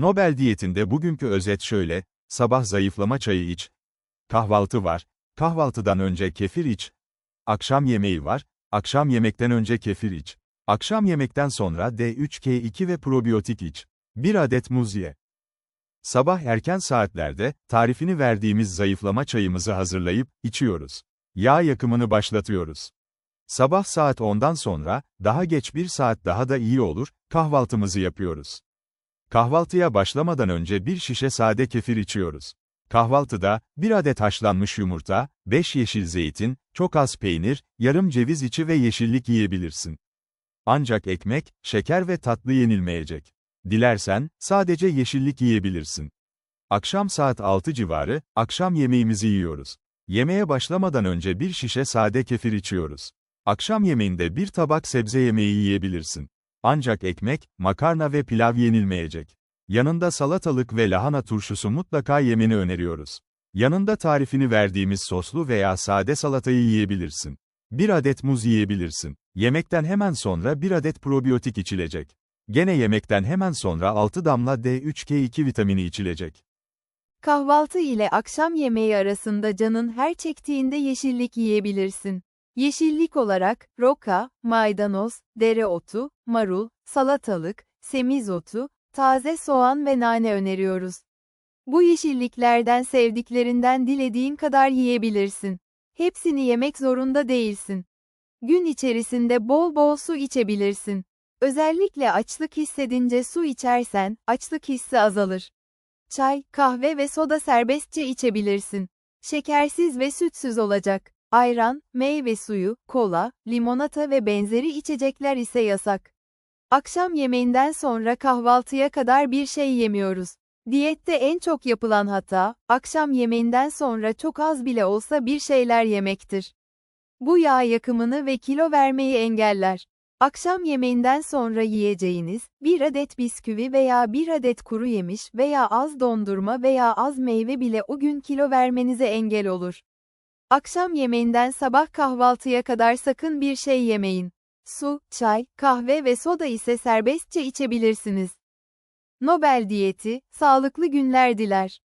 Nobel diyetinde bugünkü özet şöyle, sabah zayıflama çayı iç. Kahvaltı var, kahvaltıdan önce kefir iç. Akşam yemeği var, akşam yemekten önce kefir iç. Akşam yemekten sonra D3K2 ve probiyotik iç. 1 adet muz ye. Sabah erken saatlerde, tarifini verdiğimiz zayıflama çayımızı hazırlayıp, içiyoruz. Yağ yakımını başlatıyoruz. Sabah saat 10'dan sonra, daha geç bir saat daha da iyi olur, kahvaltımızı yapıyoruz. Kahvaltıya başlamadan önce bir şişe sade kefir içiyoruz. Kahvaltıda, bir adet haşlanmış yumurta, 5 yeşil zeytin, çok az peynir, yarım ceviz içi ve yeşillik yiyebilirsin. Ancak ekmek, şeker ve tatlı yenilmeyecek. Dilersen, sadece yeşillik yiyebilirsin. Akşam saat 6 civarı, akşam yemeğimizi yiyoruz. Yemeğe başlamadan önce bir şişe sade kefir içiyoruz. Akşam yemeğinde bir tabak sebze yemeği yiyebilirsin. Ancak ekmek, makarna ve pilav yenilmeyecek. Yanında salatalık ve lahana turşusu mutlaka yemeni öneriyoruz. Yanında tarifini verdiğimiz soslu veya sade salatayı yiyebilirsin. Bir adet muz yiyebilirsin. Yemekten hemen sonra bir adet probiyotik içilecek. Gene yemekten hemen sonra 6 damla D3K2 vitamini içilecek. Kahvaltı ile akşam yemeği arasında canın her çektiğinde yeşillik yiyebilirsin. Yeşillik olarak, roka, maydanoz, dereotu, marul, salatalık, semizotu, taze soğan ve nane öneriyoruz. Bu yeşilliklerden sevdiklerinden dilediğin kadar yiyebilirsin. Hepsini yemek zorunda değilsin. Gün içerisinde bol bol su içebilirsin. Özellikle açlık hissedince su içersen, açlık hissi azalır. Çay, kahve ve soda serbestçe içebilirsin. Şekersiz ve sütsüz olacak. Ayran, meyve suyu, kola, limonata ve benzeri içecekler ise yasak. Akşam yemeğinden sonra kahvaltıya kadar bir şey yemiyoruz. Diyette en çok yapılan hata, akşam yemeğinden sonra çok az bile olsa bir şeyler yemektir. Bu yağ yakımını ve kilo vermeyi engeller. Akşam yemeğinden sonra yiyeceğiniz, bir adet bisküvi veya bir adet kuru yemiş veya az dondurma veya az meyve bile o gün kilo vermenize engel olur. Akşam yemeğinden sabah kahvaltıya kadar sakın bir şey yemeyin. Su, çay, kahve ve soda ise serbestçe içebilirsiniz. Nobel diyeti, sağlıklı günler diler.